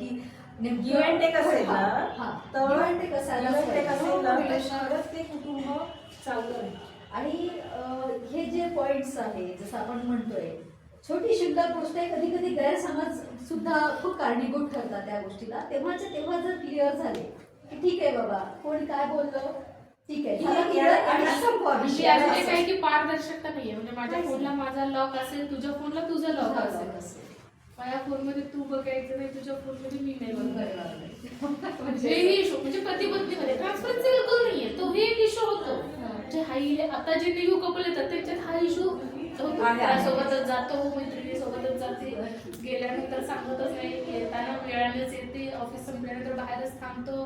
की नेमकं take असेल ना, हा तर. असेल? ना, तर Relation- तरच ते कुटुंब चांगलं राहील आणि हे जे पॉइंट्स आहे जसं आपण म्हणतोय छोटी शुल्लक गोष्ट आहे कधी कधी गैरसमज सुद्धा खूप कारणीभूत ठरतात त्या गोष्टीला. तेव्हाच्या तेव्हा जर क्लिअर झाले की ठीक आहे बाबा कोणी काय बोललं? ठीक आहे. म्हणजे की पारदर्शकता नाहीये. म्हणजे माझ्या फोनला माझा लॉक असेल तुझ्या फोनला तुझं लॉक असेल. असेल. माझ्या फोनमध्ये तू बघायचं नाही तुझ्या फोनमध्ये मी नाही बघायला म्हणजे म्हणजे हे इशू म्हणजे पती पत्नीमध्ये ट्रान्सफरन्सी बिलकुल नाहीये तो हे एक इशू होतो. म्हणजे हाई आता जे न्यू कपल येतात त्यांच्यात हा इशू. सोबतच जातो मैत्रिणी सोबतच जाते गेल्यानंतर सांगतच नाही येताना वेळानेच येते ऑफिस संपल्यानंतर बाहेरच थांबतो.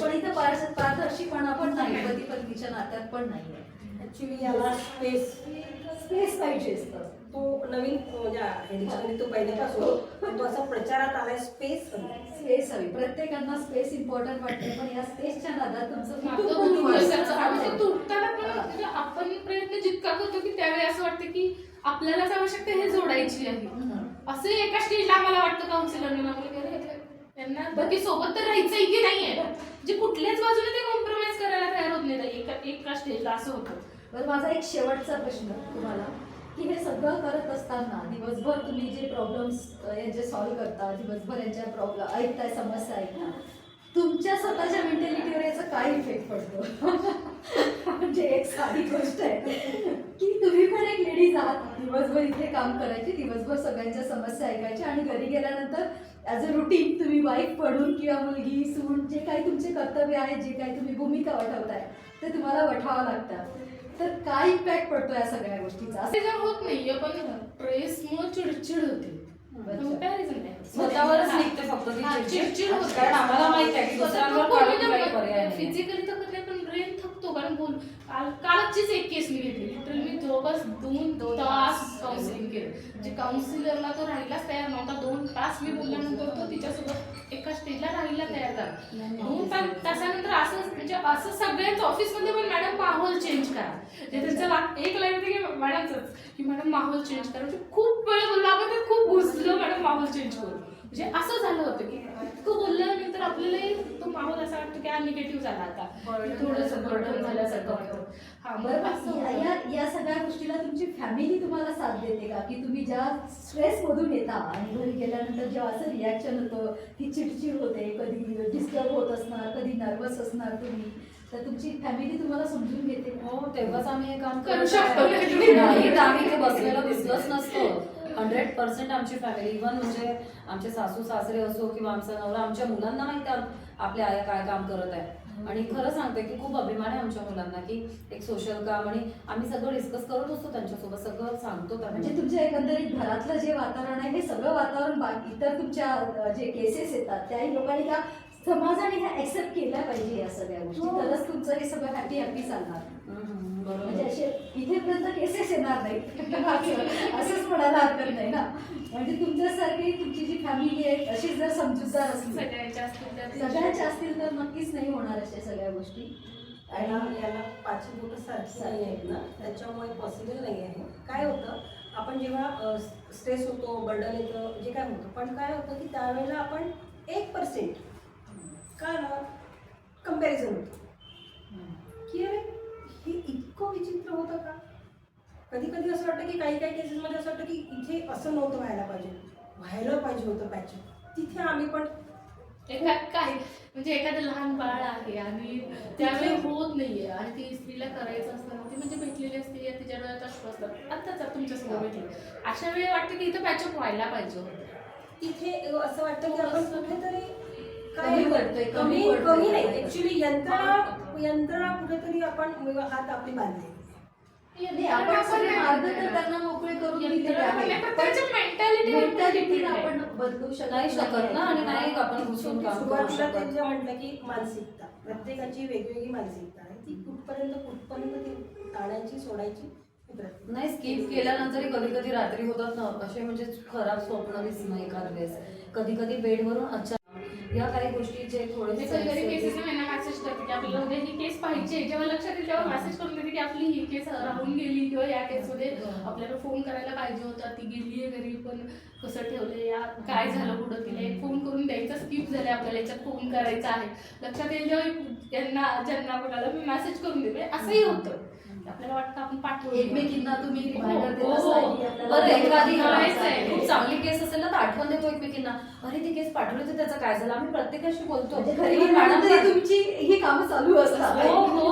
पण इथं पारस- पारदर्शीपणा पण नाही नाही. पती पत्नीच्या नात्यात पण नाहीये. ऍक्च्युली याला स्पेस स्पेस पाहिजे असतं. तो नवीन म्हणजे तो पहिल्यापासून पण तो असा प्रचारात आलाय स्पेस स्पेस हवी. प्रत्येकांना स्पेस इम्पॉर्टंट वाटते पण या स्पेसच्या नादात तुमचं तुटताना पण म्हणजे आपण प्रयत्न जितका करतो की त्यावेळी असं वाटतं की आपल्यालाच आवश्यकता हे जोडायची आहे. असं एका स्टेजला आम्हाला वाटतं काउन्सिलरने त्यांना बाकी सोबत तर राहायचंय की नाहीये. म्हणजे कुठल्याच बाजूने ते कॉम्प्रोमाइज करायला तयार होत नाही. एका एका स्टेजला असं होतं. बरं माझा एक शेवटचा प्रश्न तुम्हाला की हे सगळं करत असताना दिवसभर तुम्ही जे प्रॉब्लेम्स यांचे सॉल्व्ह करता दिवसभर यांच्या प्रॉब्लेम ऐकताय समस्या ऐकता तुमच्या स्वतःच्या मेंटॅलिटीवर याचा काय इफेक्ट पडतो? म्हणजे एक साधी गोष्ट आहे. की तुम्ही पण एक लेडीज आहात दिवसभर इथे काम करायची दिवसभर सगळ्यांच्या समस्या ऐकायच्या आणि घरी गेल्यानंतर ॲज अ रुटीन तुम्ही वाईफ पडून किंवा मुलगी सून जे काही तुमचे कर्तव्य आहे जे काही तुम्ही भूमिका वठवताय ते तुम्हाला वठावं लागतं. तर काय इम्पॅक्ट पडतो या सगळ्या गोष्टीचा? ते जर होत नाहीये पण स्ट्रेसमुळे चिडचिड होते. नाही स्वतःवरच निघते फक्त ती हा, चिडचिड. चिडचिड होते. कारण आम्हाला माहीत आहे की दुसऱ्यांवर काढून काही पर्याय नाही. फिजिकली तर करते पण ब्रेन थकतो कारण बोल काल कालचीच एक केस मी घेतली. लिटरली मी जवळपास दोन तास केलं म्हणजे काउन्सिलरला तो राहिलाच तयार नव्हता. दोन तास मी बोलल्यानंतर तो तिच्यासोबत एका स्टेजला राहिला तयार झाला. दोन तास तासानंतर असं म्हणजे असं सगळ्यांच ऑफिसमध्ये पण मॅडम माहोल चेंज करा. जे त्यांचं एक लाईन होती की मॅडमच की मॅडम माहोल चेंज करा. म्हणजे खूप वेळ बोललो आपण ते खूप घुसलो मॅडम माहोल चेंज करू म्हणजे असं झालं होतं की इतकं बोलल्यानंतर आपल्यालाही तो माहोल असा वाटतो की हा निगेटिव्ह झाला आता. थोडंसं बर्डन झाल्यासारखं वाटतं. हा बरं या- सगळ्या गोष्टीला तुमची फॅमिली तुम्हाला साथ देते का? की तुम्ही ज्या स्ट्रेस मधून येता आणि घरी गेल्यानंतर जेव्हा असं रिॲक्शन होतं ती चिडचिड होते कधी डिस्टर्ब होत असणार कधी नर्वस असणार तुम्ही तर तुमची फॅमिली तुम्हाला समजून घेते? हो तेव्हाच आम्ही हे काम करू करत शकतो. आम्ही ते बसलेलं दिसलंच नसतं. हंड्रेड पर्सेंट आमची फॅमिली इव्हन म्हणजे आमचे सासू सासरे असो किंवा आमचा नवरा आमच्या मुलांना माहिती आपल्या आया काय काम करत आहे. आणि खरं सांगते की खूप अभिमान आहे आमच्या मुलांना की एक सोशल काम आणि आम्ही सगळं डिस्कस करत असतो त्यांच्यासोबत सगळं सांगतो म्हणजे तुमच्या एकंदरीत घरातलं जे वातावरण आहे हे सगळं वातावरण बाकी इतर तुमच्या जे केसेस येतात त्याही लोकांनी का समाजाने ह्या एक्सेप्ट केल्या पाहिजे या सगळ्या गोष्टी. हो. तरच तुमचं हे सगळं हॅपी हॅपी चालणार. म्हणजे असे इथेपर्यंत केसेस येणार नाही. असं- असंच म्हणायला हरकत नाही ना. म्हणजे तुमच्यासारखी तुमची जी फॅमिली आहे अशीच जर समजूतदार असली सगळ्यांच्या असतील तर नक्कीच नाही होणार अशा सगळ्या गोष्टी. याला याला पाचवी बोट सारखी नाही आहेत ना. त्याच्यामुळे पॉसिबल नाही आहे. काय होतं आपण जेव्हा स्ट्रेस होतो बर्डन येतं जे काय होतं. पण काय होतं की त्यावेळेला आपण एक पर्सेंट का ना कंपॅरिझन होतं. की अरे हे इतकं विचित्र होतं का? कधी कधी असं वाटतं की काही काही केसेसमध्ये असं वाटतं की इथे असं नव्हतं व्हायला पाहिजे. व्हायला पाहिजे होतं पॅच तिथे आम्ही पण काय म्हणजे एखादं लहान बाळ आहे आणि त्यावेळी होत नाहीये आणि ती स्त्रीला करायचं असतं ती म्हणजे भेटलेली आहे तिच्या डोळ्यात अश्रू असतात. आत्ताच तुमच्यासमोर भेटली अशा वेळी वाटतं की इथं पॅचअप व्हायला पाहिजे तिथे असं वाटतं की आपण कुठेतरी कमी पडतोय, कमी कमी नाही ऍक्च्युली यंत्रणा यंत्रणा कुठेतरी आपण हात आपली बांधली. नाही, आपण मार्ग तर त्यांना मोकळे करून दिलेले आहे. बदलू शकत नाही ना आणि आपण सुरुवातीला म्हटलं की मानसिकता. प्रत्येकाची वेगवेगळी मानसिकता आहे. ती कुठपर्यंत कुठपर्यंत ती टाळायची सोडायची हे नाही स्किप केल्यानंतरही कधी कधी रात्री होतात ना. असे म्हणजे खराब स्वप्न दिसणं एखाद वेळेस. कधी कधी बेडवरून अच्छा या काही गोष्टी जे थोडे केसेस यांना मेसेज करते की आपल्याला उद्या ही केस पाहिजे. जेव्हा लक्षात येईल तेव्हा मेसेज करून देते की आपली ही केस राहून गेली किंवा या केसमध्ये आपल्याला फोन करायला पाहिजे होता. ती गेली आहे घरी पण कसं ठेवलंय या? काय झालं पुढं तिला? एक फोन करून द्यायचा स्किप झाले आपल्याला. याच्यात फोन करायचा आहे. लक्षात येईल जेव्हा यांना ज्यांना कोणाला मी मेसेज करून देते. असंही होतं. आपल्याला वाटतं आपण पाठवलं एकमेकींना तुम्ही रिमाइंडर देत हो, असता हो. बरं एखादी आहे. खूप चांगली केस असेल ना तर आठवण देतो एकमेकींना. अरे ती केस पाठवली होती त्याचं काय झालं? आम्ही प्रत्येकाशी बोलतो. म्हणजे मॅडम तरी तुमची ही कामं चालू असतात. हो हो?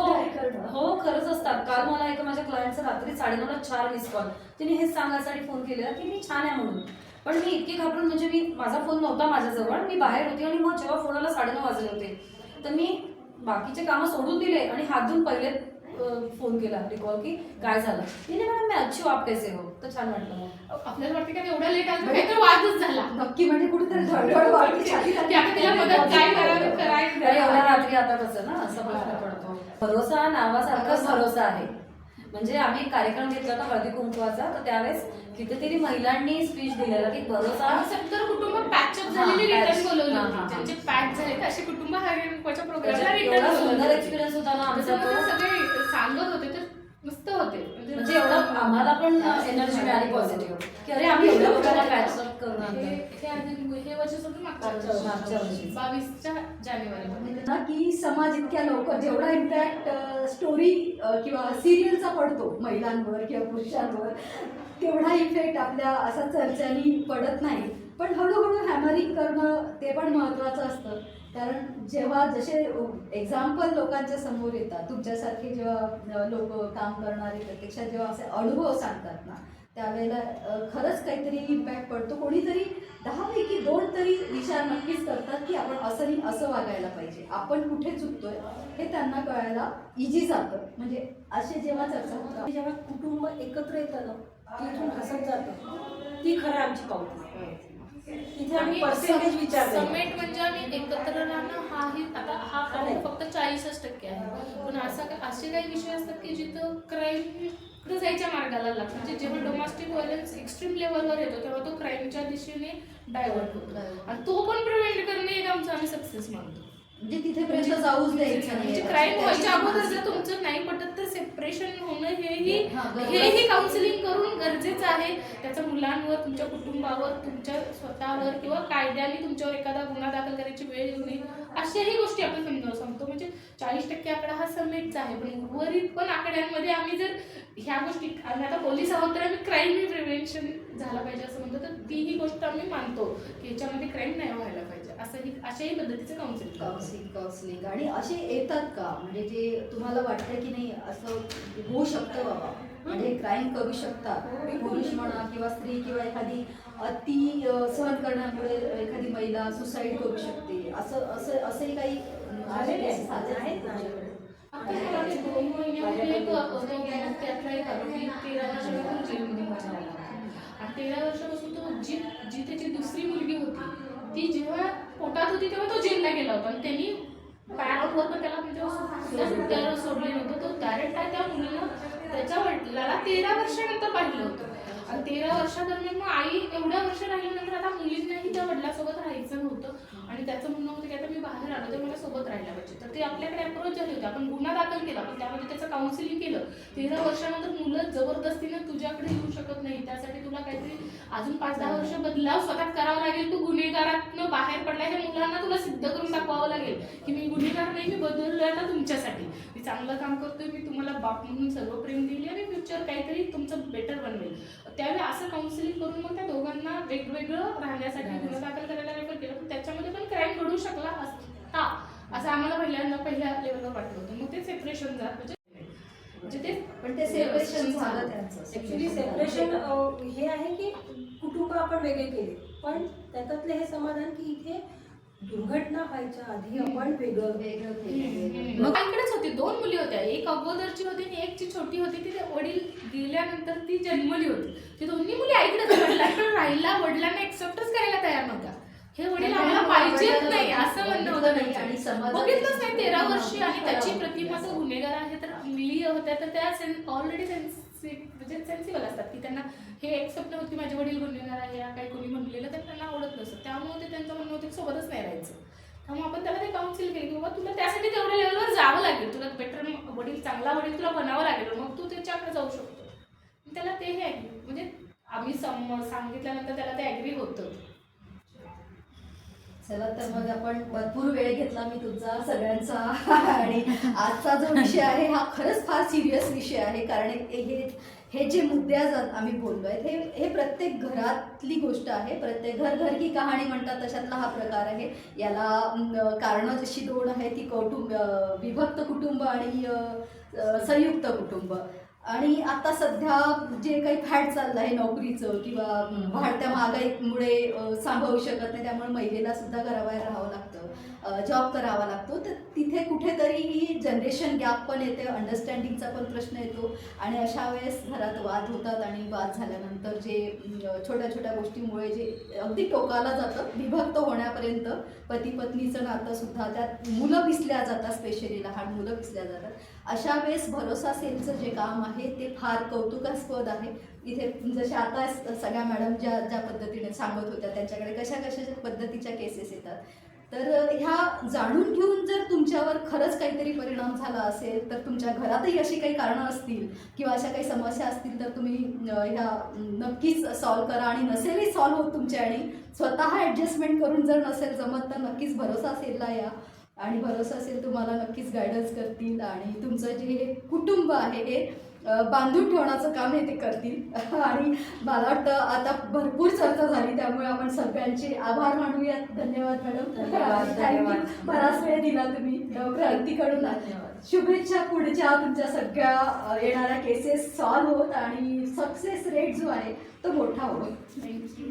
हो खरंच असतात. काल मला एका माझ्या क्लायंटचा रात्री साडेनऊला चार मिस कॉल तिने हेच सांगायसाठी फोन केलेला की मी छान आहे म्हणून. पण मी इतकी घाबरून म्हणजे मी माझा फोन नव्हता माझ्याजवळ. मी बाहेर होती आणि मग जेव्हा फोनाला साडेनऊ वाजले होते. तर मी बाकीचे कामं सोडून दिले आणि हात धुवून पहिले फोन केला रिकॉल की काय झालं? तिने मॅडम मी अच्छी हो आप कैसे हो तर छान वाटलं मग. आपल्याला वाटतं की आता एवढा लेट आलं तर काहीतरी वादच झाला. नक्की म्हणजे कुठेतरी धडधड छाती की आता तिला मदत काय करावी अरे एवढ्या रात्री आता कसं ना असं प्रश्न पडतो. भरोसा नावासारखाच भरोसा आहे. म्हणजे आम्ही एक कार्यक्रम घेतला होता हळदी कुंकवाचा तर त्यावेळेस कितीतरी महिलांनी स्पीच दिलेला की भरोसा सत्तर कुटुंब पॅचअप झालेली हा, रिटर्न. बोलवली. ज्यांचे पॅच झाले असे कुटुंब प्रोग्रामला त्याच्यात रिटर्न एवढा सुंदर एक्सपिरियन्स होता ना आमचा तो. सगळे सांगत होते तर मस्त होते. म्हणजे एवढं आम्हाला पण एनर्जी मिळाली पॉझिटिव्ह की अरे आम्ही. बावीसच्या जानेवारीमध्ये म्हणजे ना की समाज इतक्या लवकर जेवढा इम्पॅक्ट स्टोरी किंवा सिरियलचा पडतो महिलांवर किंवा पुरुषांवर तेवढा इफेक्ट आपल्या असा चर्चानी पडत नाही. पण हळूहळू हॅमरिंग करणं ते पण महत्त्वाचं असतं. कारण जेव्हा जसे एक्झाम्पल लोकांच्या समोर येतात तुमच्यासारखे जेव्हा लोक काम करणारे प्रत्यक्षात जेव्हा असे अनुभव सांगतात ना त्यावेळेला खरंच काहीतरी इम्पॅक्ट पडतो. कोणीतरी दहापैकी दोन तरी विचार नक्कीच करतात की आपण असं नाही असं वागायला पाहिजे. आपण कुठे चुकतोय हे त्यांना कळायला इझी जातं. म्हणजे असे जेव्हा चर्चा होतात जेव्हा कुटुंब एकत्र येतं ना तिथून हसत जातं. ती खरं आमची पावती आम्ही पर्सेंटेज समेट म्हणजे आम्ही एकत्र राहणं हाही आता हा काउंट फक्त चाळीसच टक्के आहे. पण असा असे काही विषय असतात की जिथं क्राईमकडे जायच्या मार्गाला लागतात म्हणजे जेव्हा डोमेस्टिक व्हायलन्स एक्स्ट्रीम लेवलवर येतो तेव्हा तो क्राईमच्या दिशेने डायव्हर्ट होतो. आणि तो पण प्रिव्हेंट करणे एक आमचं आम्ही सक्सेस मानतो. म्हणजे तिथेपर्यंत जाऊच द्यायचं म्हणजे नाही क्राईम व्हायच्या अगोदर जर तुमचं नाही पटत तर सेपरेशन होणं हेही हा. हेही काउन्सिलिंग करून गरजेचं आहे. त्याच्या मुलांवर तुमच्या कुटुंबावर तुमच्या स्वतःवर किंवा कायद्याने तुमच्यावर एखादा गुन्हा दाखल करायची वेळ येऊ नये. अशाही गोष्टी आपण समजावून सांगतो. म्हणजे चाळीस टक्के आकडा हा समेटचा आहे. पण उर्वरित पण आकड्यांमध्ये आम्ही जर ह्या गोष्टी आम्ही आता पोलीस आहोत तर आम्ही क्राईम प्रिव्हेन्शन झालं पाहिजे असं म्हणतो. तर तीही गोष्ट आम्ही मानतो की याच्यामध्ये क्राईम नाही व्हायला पाहिजे. असंही अशाही पद्धतीचं काउन्सिलिंग काउन्सिलिंग काउन्सिलिंग आणि असे येतात का? म्हणजे जे तुम्हाला वाटतं की नाही असं होऊ शकतं बाबा. म्हणजे क्राईम करू शकतात. पुरुष म्हणा किंवा स्त्री किंवा एखादी अति सहन करण्यामुळे एखादी महिला सुसाईड करू शकते. असं असं असंही काही तेरा वर्षापासून जेलमध्ये होता. आणि तेरा वर्षापासून तो जी जी त्याची दुसरी मुलगी होती ती जेव्हा पोटात होती तेव्हा तो जेलला गेला होता. आणि त्यांनी पॅरावर पण त्याला म्हणजे सोडले नव्हतं. तो डायरेक्ट आहे त्या मुलीनं त्याच्या वडिलाला तेरा वर्षानंतर पाहिलं होतं. आणि तेरा वर्षादरम्यान मग आई एवढ्या वर्ष राहिल्यानंतर आता मुलींनाही त्या वडिलासोबत राहायचं नव्हतं. आणि त्याचं म्हणणं होतं की आता मी बाहेर आलो तर मला सोबत राहायला पाहिजे. तर ते आपल्याकडे अप्रोच झाले होते. आपण गुन्हा दाखल केला पण त्यामध्ये त्याचं काउन्सिलिंग केलं. तेरा वर्षानंतर मुलं जबरदस्तीनं तुझ्याकडे येऊ शकत नाही. त्यासाठी तुला काहीतरी अजून पाच दहा वर्ष बदलाव स्वतः करावा लागेल. तू गुन्हेगारातनं बाहेर पडला हे मुलांना तुला सिद्ध करून दाखवावं लागेल की मी गुन्हेगार नाही मी बदललो आता तुमच्यासाठी. मी चांगलं काम करतोय मी तुम्हाला बाप म्हणून सर्व प्रेम दिली आणि फ्युचर काहीतरी तुमचं बेटर बनवेल. त्यावेळी असं काउन्सिलिंग करून मग त्या दोघांना वेगवेगळं राहण्यासाठी गुन्हा दाखल करायला रेफर केलं. पण त्याच्यामध्ये पण क्राईम घडू शकला असता असं आम्हाला पहिल्यांदा पहिल्या लेवलवर वाटलं होतं. मग ते सेपरेशन जा म्हणजे म्हणजे ते पण ते सेपरेशन झालं त्यांचं. सेपरेशन हे आहे की कुटुंब आपण वेगळे केले. पण त्याच्यातले हे समाधान की इथे दुर्घटना व्हायच्या आधी आपण वेगळं वेगळं केलं. मग आईकडेच होती. दोन मुली होत्या. एक अगोदरची होती आणि एक जी छोटी होती. ती ते वडील गेल्यानंतर ती जन्मली होती. ती दोन्ही मुली आईकडेच वडिलांकडे राहिला वडिलांना एक्सेप्टच करायला तयार नव्हत्या. हे वडील आम्हाला पाहिजेच नाही. असं म्हणणं होतं आणि त्यांचं. समाजात बघितलंच नाही. तेरा वर्षी आणि. त्याची प्रतिमा तो गुन्हेगार आहे. तर मुली होत्या. तर त्या ऑलरेडी म्हणजे सेन्सिबल असतात की त्यांना हे एक्सेप्ट नव्हतं की माझे वडील गुन्हेगार आहे या काही कोणी म्हणलेलं तर त्यांना आवडत नसतं. त्यामुळे ते त्यांचं म्हणणं होतं की सोबतच नाही राहायचं. त्यामुळे आपण त्याला ते काउन्सिल केलं की बाबा तुला त्यासाठी तेवढ्या लेवलवर जावं लागेल. तुला बेटर वडील चांगला वडील तुला बनावं लागेल मग तू त्याच्याकडे जाऊ शकतो. त्याला तेही हे म्हणजे आम्ही सम सांगितल्यानंतर त्याला ते ॲग्री होतं. चला तर मग आपण भरपूर वेळ घेतला मी तुमचा सगळ्यांचा. आणि आजचा जो विषय आहे हा खरंच फार सिरियस विषय आहे. कारण हे हे- जे मुद्दे आज आम्ही बोललोय हे हे प्रत्येक घरातली गोष्ट आहे. प्रत्येक घर घर की कहाणी म्हणतात तशातला हा प्रकार आहे. याला कारणं जशी दोन आहे ती कौटुंब विभक्त कुटुंब आणि संयुक्त कुटुंब. आणि आता सध्या जे काही फॅट चाललं आहे नोकरीचं किंवा वाढत्या महागाईमुळे सांभाळू शकत नाही त्यामुळे महिलेला सुद्धा घराबाहेर राहावं लागतं. जॉब करावा लागतो. तर तिथे कुठेतरी ही जनरेशन गॅप पण येते अंडरस्टँडिंगचा पण प्रश्न येतो. आणि अशा वेळेस घरात वाद होतात आणि वाद झाल्यानंतर जे छोट्या छोट्या गोष्टीमुळे जे अगदी टोकाला जातं विभक्त होण्यापर्यंत पती पत्नीचं नातं सुद्धा त्यात मुलं पिसल्या जातात स्पेशली लहान मुलं पिसल्या जातात. अशा वेळेस भरोसा सेलचं जे काम आहे ते फार कौतुकास्पद आहे. इथे जसे आता सगळ्या मॅडम ज्या ज्या पद्धतीने सांगत होत्या त्यांच्याकडे कशा कशा पद्धतीच्या केसेस येतात. तर ह्या जाणून घेऊन जर तुमच्यावर खरंच काहीतरी परिणाम झाला असेल तर तुमच्या घरातही अशी काही कारणं असतील किंवा अशा काही समस्या असतील तर तुम्ही ह्या नक्कीच सॉल्व करा आणि नसेलही सॉल्व होत तुमच्या आणि स्वतः ॲडजस्टमेंट करून जर नसेल जमत तर नक्कीच भरोसा असेलला या. आणि भरोसा असेल तुम्हाला नक्कीच गायडन्स करतील आणि तुमचं जे हे कुटुंब आहे हे बांधून ठेवण्याचं काम हे ते करतील. आणि मला वाटतं आता भरपूर चर्चा झाली त्यामुळे आपण सगळ्यांचे आभार मानूयात धन्यवाद मॅडम. बराच वेळ दिला तुम्ही. क्रांतीकडून धन्यवाद. शुभेच्छा पुढच्या तुमच्या सगळ्या येणाऱ्या केसेस सॉल्व्ह होत आणि सक्सेस रेट जो आहे तो मोठा होत. थँक्यू